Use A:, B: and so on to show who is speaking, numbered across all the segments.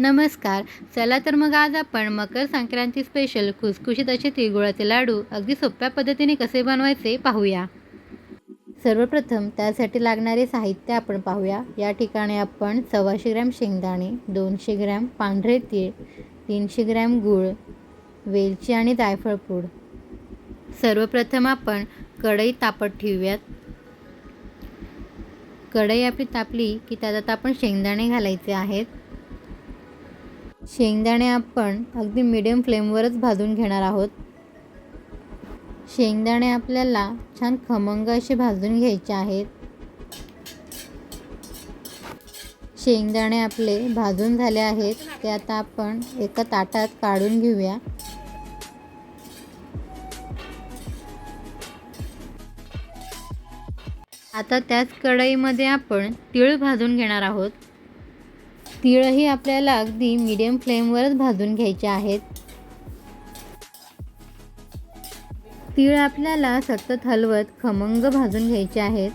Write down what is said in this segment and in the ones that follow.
A: नमस्कार. चला तर मग आज आपण मकर संक्रांती स्पेशल खुसखुशीत असे तिळगुळाचे लाडू अगदी सोप्या पद्धतीने कसे बनवायचे पाहूया. सर्वप्रथम त्यासाठी लागणारे साहित्य आपण पाहूया. या ठिकाणी आपण सव्वाशे ग्रॅम शेंगदाणे दोनशे ग्रॅम पांढरे तीळ तीनशे ग्रॅम गूळ वेलची आणि जायफळ पूड. सर्वप्रथम आपण कढई तापत ठेवूयात. कढई आपली तापली की त्यात आता आपण शेंगदाणे घालायचे आहेत. शेंगदाणे आपण अगदी मिडियम फ्लेमवरच भाजून घेणार आहोत. शेंगदाणे आपल्याला छान खमंग असे भाजून घ्यायचे आहेत. शेंगदाणे आपले भाजून झाले आहेत. ते आता आपण एका ताटात काढून घेऊया. आता त्याच कढईमध्ये आपण तीळ भाजून घेणार आहोत. तिळही आपल्याला अगदी मीडियम फ्लेमवरच भाजून घ्यायचे आहेत. तीळ आपल्याला सतत हलवत खमंग भाजून घ्यायचे आहेत.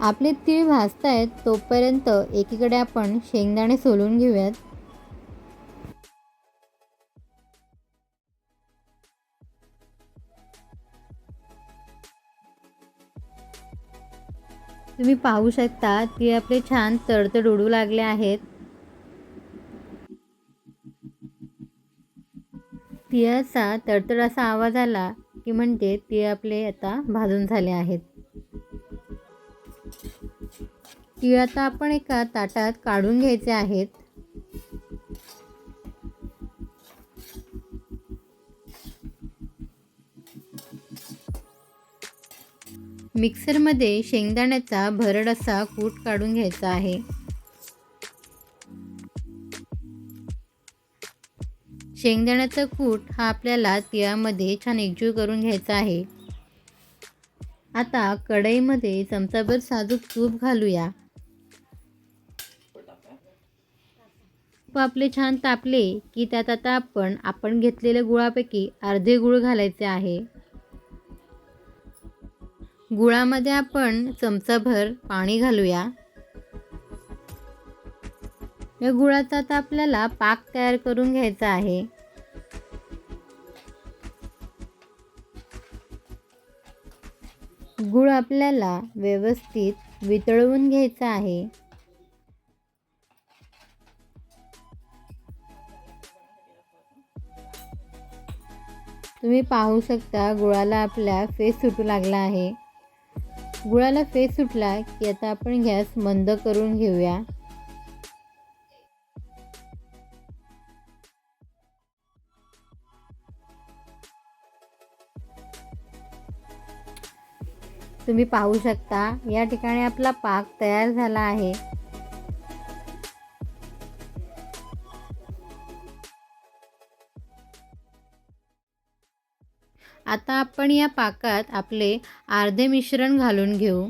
A: आपले तीळ भाजतायत तोपर्यंत एकीकडे आपण शेंगदाणे सोलून घेऊयात. तुम्ही पाहू शकता ते आपले छान तडतड उडू लागले आहेत. तिळाचा तडतड असा आवाज आला की म्हणजे तीळ आपले आता भाजून झाले आहेत. ती आता आपण एका ताटात काढून घ्यायचे आहेत. मिक्सरमध्ये शेंगदाण्याचा भरड असा कूट काढून घ्यायचा आहे. शेंगदाण्याचा कूट हा आपल्याला तिळामध्ये छान एकजीव करून घ्यायचा आहे. आता कढईमध्ये चमचाभर साजूक तूप घालूया. तूप आपले छान तापले की त्यात आता आपण आपण घेतलेल्या गुळापैकी अर्धे गुळ घालायचे आहे. गुळामध्ये आपण चमचाभर पाणी घालूया. या गुळाचा आता आपल्याला पाक तयार करून घ्यायचा आहे. गुळ आपल्याला व्यवस्थित वितळवून घ्यायचा आहे. तुम्ही पाहू शकता गुळाला आपल्या फेस सुटू लागला आहे. गुळाला फेस सुटला की आता आपण गॅस मंद करून घेऊया. तुम्ही पाहू शकता या ठिकाणी आपला पाक तयार झाला आहे. आता आपण या पाकात आपले अर्धे मिश्रण घालून घेऊ.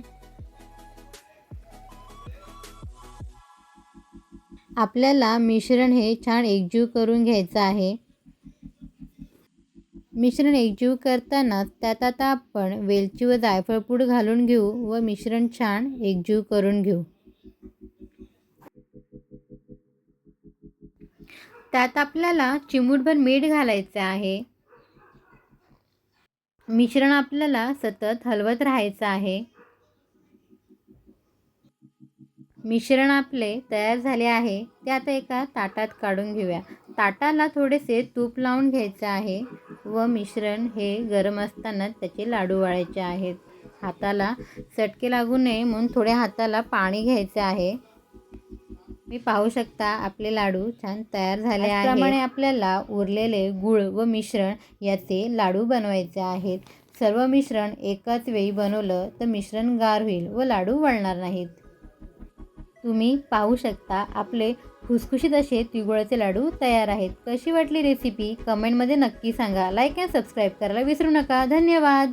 A: आपल्याला मिश्रण हे छान एकजीव करून घ्यायचं आहे. मिश्रण एकजीव करताना त्यात आता आपण वेलची व जायफळ पूड घालून घेऊ व मिश्रण छान एकजीव करून घेऊ. त्यात आपल्याला चिमूटभर मीठ घालायचं आहे. मिश्रण आपल्याला सतत हलवत राहायचं आहे. मिश्रण आपले तयार झाले आहे. ते आता एका ताटात काढून घेऊया. ताटाला थोडेसे तूप लावून घ्यायचं आहे व मिश्रण हे गरम असताना त्याचे लाडू वाळायचे आहेत. हाताला चटके लागू नये म्हणून थोड्या हाताला पाणी घ्यायचे आहे. मी पाहू शकता आपले लाडू छान तयार झाले आहेत. त्याप्रमाणे आपल्याला उरलेले गुळ व मिश्रण याचे लाडू बनवायचे आहेत. सर्व मिश्रण एकाच वेळी बनवलं तर मिश्रण गार होईल व लाडू वळणार नाहीत. तुम्ही पाहू शकता आपले खुसखुशीत असे तिगुळाचे लाडू तयार आहेत. कशी वाटली रेसिपी कमेंटमध्ये नक्की सांगा. लाईक अँड सबस्क्राईब करायला विसरू नका. धन्यवाद!